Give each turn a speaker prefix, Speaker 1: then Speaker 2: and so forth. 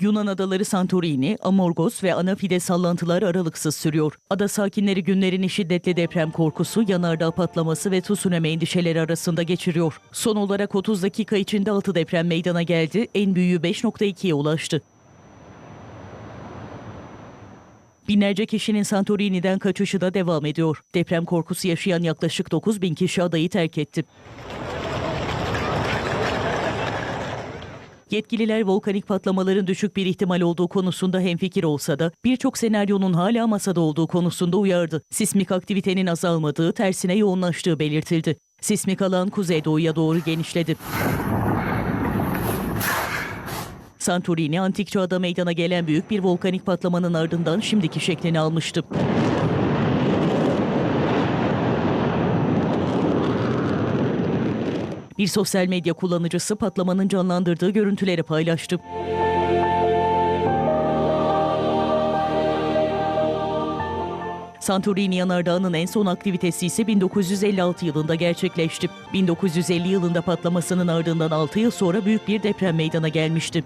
Speaker 1: Yunan adaları Santorini, Amorgos ve Anafi'de sallantılar aralıksız sürüyor. Ada sakinleri günlerini şiddetli deprem korkusu, yanardağ patlaması ve tsunami endişeleri arasında geçiriyor. Son olarak 30 dakika içinde 6 deprem meydana geldi, en büyüğü 5.2'ye ulaştı. Binlerce kişinin Santorini'den kaçışı da devam ediyor. Deprem korkusu yaşayan yaklaşık 9 bin kişi adayı terk etti. Yetkililer volkanik patlamaların düşük bir ihtimal olduğu konusunda hemfikir olsa da birçok senaryonun hala masada olduğu konusunda uyardı. Sismik aktivitenin azalmadığı, tersine yoğunlaştığı belirtildi. Sismik alan kuzeydoğuya doğru genişledi. Santorini antik çağda meydana gelen büyük bir volkanik patlamanın ardından şimdiki şeklini almıştı. Bir sosyal medya kullanıcısı patlamanın canlandırdığı görüntüleri paylaştı. Santorini Yanardağı'nın en son aktivitesi ise 1956 yılında gerçekleşti. 1950 yılında patlamasının ardından 6 yıl sonra büyük bir deprem meydana gelmişti.